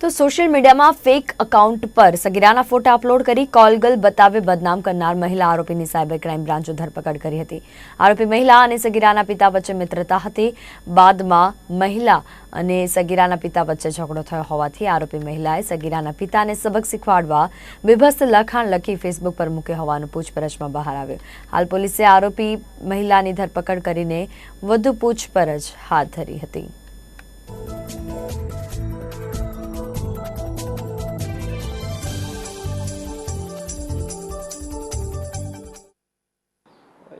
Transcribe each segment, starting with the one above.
તો સોશિયલ મીડિયામાં fake account પર સગીરાના ફોટા અપલોડ કરી કોલગલ બતાવે બદનામ કરનાર મહિલા. આરોપીની સાયબર ક્રાઇમ બ્રાન્ચે ધરપકડ કરી હતી. આરોપી મહિલા અને સગીરાના પિતા વચ્ચે મિત્રતા હતી. બાદમાં મહિલા અને સગીરાના પિતા વચ્ચે ઝઘડો થયો હોવાથી આરોપી મહિલાએ સગીરાના પિતાને સબક શીખવાડવા બેભસ્ત લખાણ લખી ફેસબુક પર મૂક્યો હોવાનું પૂછપરછમાં બહાર આવ્યું. હાલ પોલીસે આરોપી મહિલાની ધરપકડ કરીને વધુ પૂછપરછ હાથ ધરી હતી.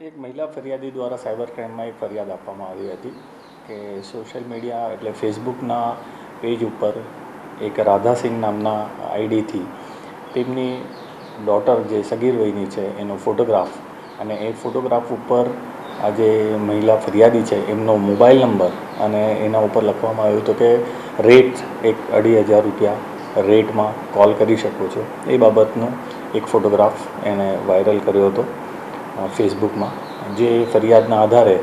એક મહિલા ફરિયાદી દ્વારા સાયબર ક્રાઇમમાં એક ફરિયાદ આપવામાં આવી હતી કે સોશિયલ મીડિયા એટલે ફેસબુકના પેજ ઉપર એક રાધાસિંહ નામના આઈડીથી તેમની ડોટર જે સગીર વયની છે, એનો ફોટોગ્રાફ અને એ ફોટોગ્રાફ ઉપર આ જે મહિલા ફરિયાદી છે, એમનો મોબાઈલ નંબર અને એના ઉપર લખવામાં આવ્યું હતું કે રેટ એક અઢી હજાર રૂપિયા રેટમાં કોલ કરી શકો છો. એ બાબતનો એક ફોટોગ્રાફ એણે વાયરલ કર્યો હતો. ફેસબુકમાં જે ફરિયાદના આધારે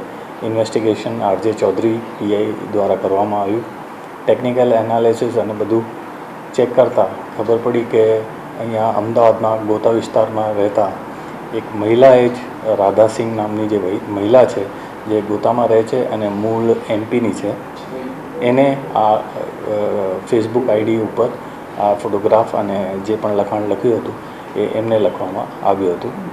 ઇન્વેસ્ટિગેશન આરજે ચૌધરી પીઆઈ દ્વારા કરવામાં આવ્યું. ટેકનિકલ એનાલિસિસ અને બધું ચેક કરતાં ખબર પડી કે અહીંયા અમદાવાદમાં ગોતા વિસ્તારમાં રહેતા એક મહિલાએ જ, રાધાસિંહ નામની જે મહિલા છે, જે ગોતામાં રહે છે અને મૂળ એમપીની છે. એને આ ફેસબુક આઈડી ઉપર આ ફોટોગ્રાફ અને જે પણ લખાણ લખ્યું હતું, એ એમને લખવામાં આવ્યું હતું.